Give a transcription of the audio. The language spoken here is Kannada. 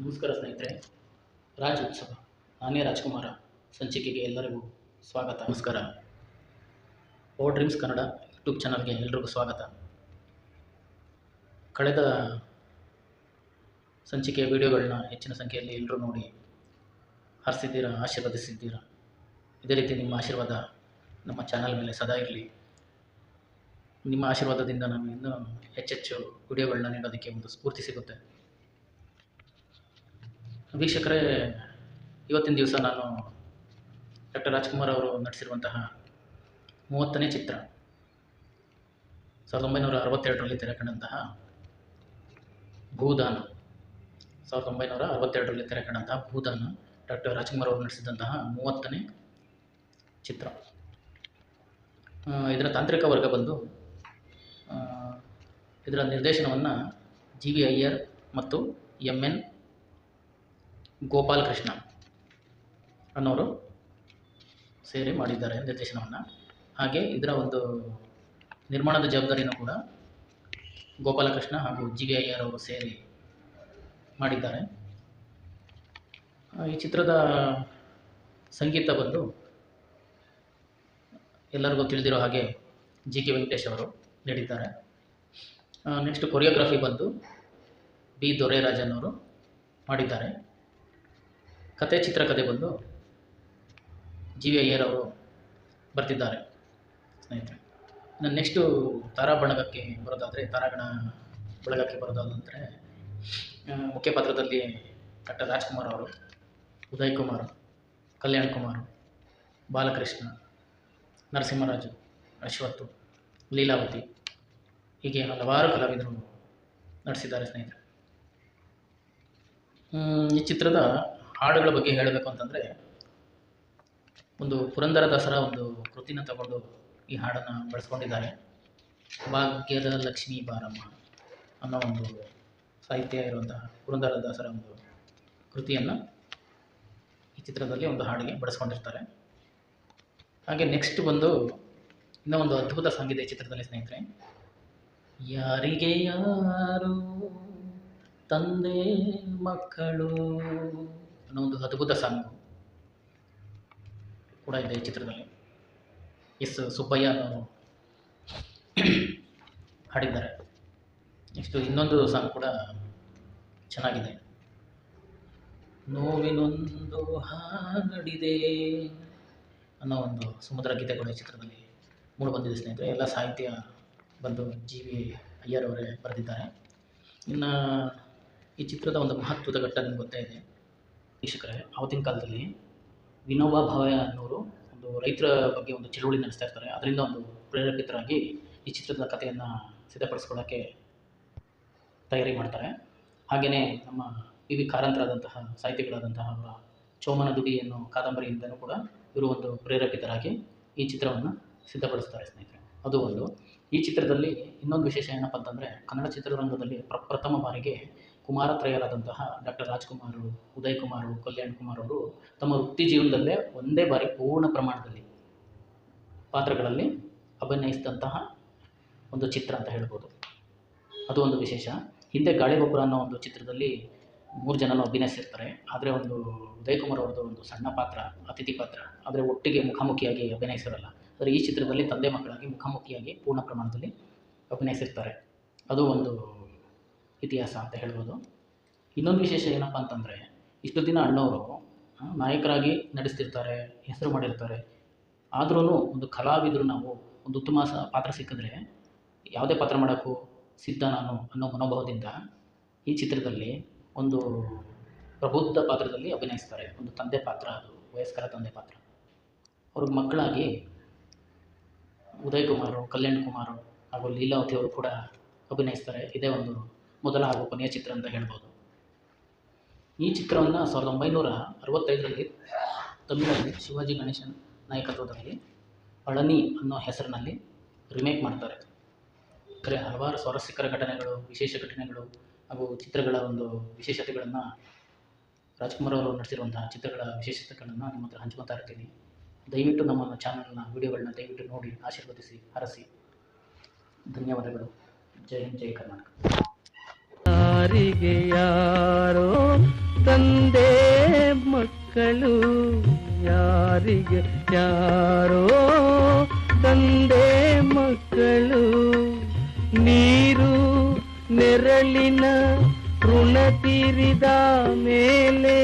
ನಮಸ್ಕಾರ ಸ್ನೇಹಿತರೆ. ರಾಜ್ ಉತ್ಸವ. ನಾನೇ ರಾಜ್ಕುಮಾರ ಸಂಚಿಕೆಗೆ ಎಲ್ಲರಿಗೂ ಸ್ವಾಗತ. ನಮಸ್ಕಾರ. ಓ ಡ್ರೀಮ್ಸ್ ಕನ್ನಡ ಯೂಟ್ಯೂಬ್ ಚಾನಲ್ಗೆ ಎಲ್ರಿಗೂ ಸ್ವಾಗತ. ಕಳೆದ ಸಂಚಿಕೆಯ ವಿಡಿಯೋಗಳನ್ನ ಹೆಚ್ಚಿನ ಸಂಖ್ಯೆಯಲ್ಲಿ ಎಲ್ಲರೂ ನೋಡಿ ಹರಿಸಿದ್ದೀರಾ, ಆಶೀರ್ವದಿಸಿದ್ದೀರಾ? ಇದೇ ರೀತಿ ನಿಮ್ಮ ಆಶೀರ್ವಾದ ನಮ್ಮ ಚಾನಲ್ ಮೇಲೆ ಸದಾ ಇರಲಿ. ನಿಮ್ಮ ಆಶೀರ್ವಾದದಿಂದ ನಾನು ಇನ್ನೂ ಹೆಚ್ಚೆಚ್ಚು ವಿಡಿಯೋಗಳನ್ನ ನೀಡೋದಕ್ಕೆ ಒಂದು ಸ್ಫೂರ್ತಿ ಸಿಗುತ್ತೆ. ವೀಕ್ಷಕರೇ, ಇವತ್ತಿನ ದಿವಸ ನಾನು ಡಾಕ್ಟರ್ ರಾಜ್ಕುಮಾರ್ ಅವರು ನಟಿಸಿರುವಂತಹ ಮೂವತ್ತನೇ ಚಿತ್ರ, ಸಾವಿರದ ಒಂಬೈನೂರ ಅರವತ್ತೆರಡರಲ್ಲಿ ತೆರೆ ಕಂಡಂತಹ ಭೂದಾನ, ಸಾವಿರದ ಒಂಬೈನೂರ ಅರವತ್ತೆರಡರಲ್ಲಿ ತೆರೆ ಕಂಡಂತಹ ಭೂದಾನ ಡಾಕ್ಟರ್ ರಾಜ್ಕುಮಾರ್ ಅವರು ನಡೆಸಿದಂತಹ ಮೂವತ್ತನೇ ಚಿತ್ರ. ಇದರ ತಾಂತ್ರಿಕ ವರ್ಗ ಬಂದು ಇದರ ನಿರ್ದೇಶನವನ್ನು ಜಿ ವಿ ಅಯ್ಯರ್ ಮತ್ತು ಎಂ ಎನ್ ಗೋಪಾಲಕೃಷ್ಣ ಅನ್ನೋರು ಸೇರಿ ಮಾಡಿದ್ದಾರೆ ನಿರ್ದೇಶನವನ್ನು. ಹಾಗೆ ಇದರ ಒಂದು ನಿರ್ಮಾಣದ ಜವಾಬ್ದಾರಿಯನ್ನು ಕೂಡ ಗೋಪಾಲಕೃಷ್ಣ ಹಾಗೂ ಜಿ ವಿ ಅಯ್ಯರ್ ಅವರು ಸೇರಿ ಮಾಡಿದ್ದಾರೆ. ಈ ಚಿತ್ರದ ಸಂಗೀತ ಬಂದು ಎಲ್ಲರಿಗೂ ತಿಳಿದಿರೋ ಹಾಗೆ ಜಿ ಕೆ ವೆಂಕಟೇಶ್ ಅವರು ನೀಡಿದ್ದಾರೆ. ನೆಕ್ಸ್ಟ್ ಕೊರಿಯೋಗ್ರಫಿ ಬಂದು ಬಿ ದೊರೆರಾಜನ್ ಅವರು ಮಾಡಿದ್ದಾರೆ. ಕತೆ ಚಿತ್ರಕಥೆ ಬಂದು ಜಿ ವಿ ಅಯ್ಯರ್ ಅವರು ಬರ್ತಿದ್ದಾರೆ, ಸ್ನೇಹಿತರೆ. ನಾನು ನೆಕ್ಸ್ಟು ತಾರಾ ಬಳಗಕ್ಕೆ ಬರೋದಾದರೆ, ತಾರಾಗಣ ಬಳಗಕ್ಕೆ ಬರೋದಾದಂದರೆ ಮುಖ್ಯ ಪಾತ್ರದಲ್ಲಿ ಡಾಕ್ಟರ್ ರಾಜ್ಕುಮಾರ್ ಅವರು, ಉದಯ್ ಕುಮಾರ್, ಕಲ್ಯಾಣ್ ಕುಮಾರ್, ಬಾಲಕೃಷ್ಣ, ನರಸಿಂಹರಾಜು ಅಶ್ವತ್ತು ಲೀಲಾವತಿ, ಹೀಗೆ ಹಲವಾರು ಕಲಾವಿದರು ನಟಿಸಿದ್ದಾರೆ, ಸ್ನೇಹಿತರೆ. ಈ ಚಿತ್ರದ ಹಾಡುಗಳ ಬಗ್ಗೆ ಹೇಳಬೇಕು ಅಂತಂದರೆ, ಒಂದು ಪುರಂದರದಾಸರ ಒಂದು ಕೃತಿನ ತಗೊಂಡು ಈ ಹಾಡನ್ನು ಬಳಸ್ಕೊಂಡಿದ್ದಾರೆ. ಭಾಗ್ಯದ ಲಕ್ಷ್ಮೀ ಬಾರಮ್ಮ ಅನ್ನೋ ಒಂದು ಸಾಹಿತ್ಯ ಇರುವಂತಹ ಪುರಂದರದಾಸರ ಒಂದು ಕೃತಿಯನ್ನು ಈ ಚಿತ್ರದಲ್ಲಿ ಒಂದು ಹಾಡಿಗೆ ಬಳಸ್ಕೊಂಡಿರ್ತಾರೆ. ಹಾಗೆ ನೆಕ್ಸ್ಟ್ ಬಂದು ಇನ್ನೂ ಒಂದು ಅದ್ಭುತ ಸಂಗೀತ ಈ ಚಿತ್ರದಲ್ಲಿ ಸ್ನೇಹಿತರೆ. ಯಾರಿಗೆ ಯಾರು ತಂದೆ ಮಕ್ಕಳು? ಅನ್ನೋ ಒಂದು ಅದ್ಭುತ ಸಾಂಗ್. ಕೂಡ ಇದೆ ಈ ಚಿತ್ರದಲ್ಲಿ. ಎಸ್ ಸುಬ್ಬಯ್ಯ ಹಾಡಿದ್ದಾರೆ. ನೆಕ್ಸ್ಟು ಇನ್ನೊಂದು ಸಾಂಗ್ ಕೂಡ ಚೆನ್ನಾಗಿದೆ. ನೋವಿನೊಂದು ಹಾಡಿದೆ ಅನ್ನೋ ಒಂದು ಸಮುದ್ರ ಗೀತೆ ಕೂಡ ಈ ಚಿತ್ರದಲ್ಲಿ ಮೂಡಿಬಂದಿದೆ ಸ್ನೇಹಿತರೆ. ಎಲ್ಲ ಸಾಹಿತ್ಯ ಬಂದು ಜಿ ವಿ ಅಯ್ಯರ್ ಅವರೇ ಬರೆದಿದ್ದಾರೆ. ಇನ್ನು ಈ ಚಿತ್ರದ ಒಂದು ಮಹತ್ವದ ಘಟ್ಟ ನಿಮ್ಗೆ ಗೊತ್ತೇ ಇದೆ ವೀಕ್ಷಕರೇ, ಆವತ್ತಿನ ಕಾಲದಲ್ಲಿ ವಿನೋಬಾ ಭಾವೆ ಅನ್ನೋರು ಒಂದು ರೈತರ ಬಗ್ಗೆ ಒಂದು ಚಳುವಳಿ ನಡೆಸ್ತಾ ಇರ್ತಾರೆ. ಅದರಿಂದ ಒಂದು ಪ್ರೇರೇಪಿತರಾಗಿ ಈ ಚಿತ್ರದ ಕಥೆಯನ್ನು ಸಿದ್ಧಪಡಿಸ್ಕೊಳ್ಳೋಕ್ಕೆ ತಯಾರಿ ಮಾಡ್ತಾರೆ. ಹಾಗೆಯೇ ನಮ್ಮ ಪಿ ವಿ ಕಾರಂತರಾದಂತಹ, ಸಾಹಿತಿಗಳಾದಂತಹ ಚೋಮನ ದುಡಿ ಅನ್ನೋ ಕಾದಂಬರಿಯಿಂದಲೂ ಕೂಡ ಇವರು ಒಂದು ಪ್ರೇರೇಪಿತರಾಗಿ ಈ ಚಿತ್ರವನ್ನು ಸಿದ್ಧಪಡಿಸ್ತಾರೆ ಸ್ನೇಹಿತರೆ. ಅದು ಒಂದು. ಈ ಚಿತ್ರದಲ್ಲಿ ಇನ್ನೊಂದು ವಿಶೇಷ ಏನಪ್ಪ ಅಂತಂದರೆ ಕನ್ನಡ ಚಿತ್ರರಂಗದಲ್ಲಿ ಪ್ರಪ್ರಥಮ ಬಾರಿಗೆ ಕುಮಾರತ್ರಯರಾದಂತಹ ಡಾಕ್ಟರ್ ರಾಜ್ಕುಮಾರ್ ಉದಯ್ ಕುಮಾರ್ ಕಲ್ಯಾಣ್ ಕುಮಾರ್ ಅವರು ತಮ್ಮ ವೃತ್ತಿ ಜೀವನದಲ್ಲೇ ಒಂದೇ ಬಾರಿ ಪೂರ್ಣ ಪ್ರಮಾಣದಲ್ಲಿ ಪಾತ್ರಗಳಲ್ಲಿ ಅಭಿನಯಿಸಿದಂತಹ ಒಂದು ಚಿತ್ರ ಅಂತ ಹೇಳ್ಬೋದು. ಅದು ಒಂದು ವಿಶೇಷ. ಹಿಂದೆ ಗಾಳಿಗೊಬ್ಬರ ಅನ್ನೋ ಒಂದು ಚಿತ್ರದಲ್ಲಿ ಮೂರು ಜನನೂ ಅಭಿನಯಿಸಿರ್ತಾರೆ. ಆದರೆ ಒಂದು ಉದಯ್ ಕುಮಾರ್ ಅವ್ರದ್ದು ಒಂದು ಸಣ್ಣ ಪಾತ್ರ, ಅತಿಥಿ ಪಾತ್ರ, ಆದರೆ ಒಟ್ಟಿಗೆ ಮುಖಾಮುಖಿಯಾಗಿ ಅಭಿನಯಿಸಿರಲ್ಲ. ಆದರೆ ಈ ಚಿತ್ರದಲ್ಲಿ ತಂದೆ ಮಕ್ಕಳಾಗಿ ಮುಖಾಮುಖಿಯಾಗಿ ಪೂರ್ಣ ಪ್ರಮಾಣದಲ್ಲಿ ಅಭಿನಯಿಸಿರ್ತಾರೆ. ಅದು ಒಂದು ಇತಿಹಾಸ ಅಂತ ಹೇಳ್ಬೋದು. ಇನ್ನೊಂದು ವಿಶೇಷ ಏನಪ್ಪ ಅಂತಂದರೆ, ಇಷ್ಟು ದಿನ ಅಣ್ಣವರು ನಾಯಕರಾಗಿ ನಡೆಸ್ತಿರ್ತಾರೆ ಹೆಸರು ಮಾಡಿರ್ತಾರೆ. ಆದ್ರೂ ಒಂದು ಕಲಾವಿದರು ನಾವು, ಒಂದು ಉತ್ತಮ ಸ, ಪಾತ್ರ ಸಿಕ್ಕಿದ್ರೆ ಯಾವುದೇ ಪಾತ್ರ ಮಾಡೋಕ್ಕೂ ಸಿದ್ಧ ನಾನು ಅನ್ನೋ ಮನೋಭಾವದಿಂದ ಈ ಚಿತ್ರದಲ್ಲಿ ಒಂದು ಪ್ರಬುದ್ಧ ಪಾತ್ರದಲ್ಲಿ ಅಭಿನಯಿಸ್ತಾರೆ. ಒಂದು ತಂದೆ ಪಾತ್ರ, ಅದು ವಯಸ್ಕರ ತಂದೆ ಪಾತ್ರ. ಅವ್ರಿಗೆ ಮಕ್ಕಳಾಗಿ ಉದಯ್ ಕುಮಾರ್, ಕಲ್ಯಾಣ್ ಕುಮಾರು ಹಾಗೂ ಲೀಲಾವತಿ ಅವರು ಕೂಡ ಅಭಿನಯಿಸ್ತಾರೆ. ಇದೇ ಒಂದು ಮೊದಲ ಹಾಗೂ ಕೊನೆಯ ಚಿತ್ರ ಅಂತ ಹೇಳ್ಬೋದು. ಈ ಚಿತ್ರವನ್ನು ಸಾವಿರದ ಒಂಬೈನೂರ ಅರವತ್ತೈದರಲ್ಲಿ ತಮಿಳಲ್ಲಿ ಶಿವಾಜಿ ಗಣೇಶನ್ ನಾಯಕತ್ವದಲ್ಲಿ ಪಳನಿ ಅನ್ನೋ ಹೆಸರಿನಲ್ಲಿ ರಿಮೇಕ್ ಮಾಡ್ತಾರೆ. ಅಂದರೆ ಹಲವಾರು ಸ್ವಾರಸ್ಯಕರ ಘಟನೆಗಳು, ವಿಶೇಷ ಘಟನೆಗಳು ಹಾಗೂ ಚಿತ್ರಗಳ ಒಂದು ವಿಶೇಷತೆಗಳನ್ನು ರಾಜ್ಕುಮಾರ್ ಅವರು ನಡೆಸಿರುವಂತಹ ಚಿತ್ರಗಳ ವಿಶೇಷತೆಗಳನ್ನು ನಿಮ್ಮ ಹತ್ರ ಹಂಚ್ಕೊತಾ ಇರ್ತೀನಿ ದಯವಿಟ್ಟು ನಮ್ಮ ಚಾನಲ್ನ ವಿಡಿಯೋಗಳನ್ನ ದಯವಿಟ್ಟು ನೋಡಿ, ಆಶೀರ್ವದಿಸಿ, ಹರಸಿ. ಧನ್ಯವಾದಗಳು. ಜೈ ಹಿಂದ್, ಜೈ ಕರ್ನಾಟಕ. ಯಾರಿಗೆ ಯಾರೋ ತಂದೆ ಮಕ್ಕಳು ಯಾರಿಗೆ ಯಾರೋ ತಂದೆ ಮಕ್ಕಳು ನೀರು ನೆರಳಿನ ಋಣ ತೀರಿದ ಮೇಲೆ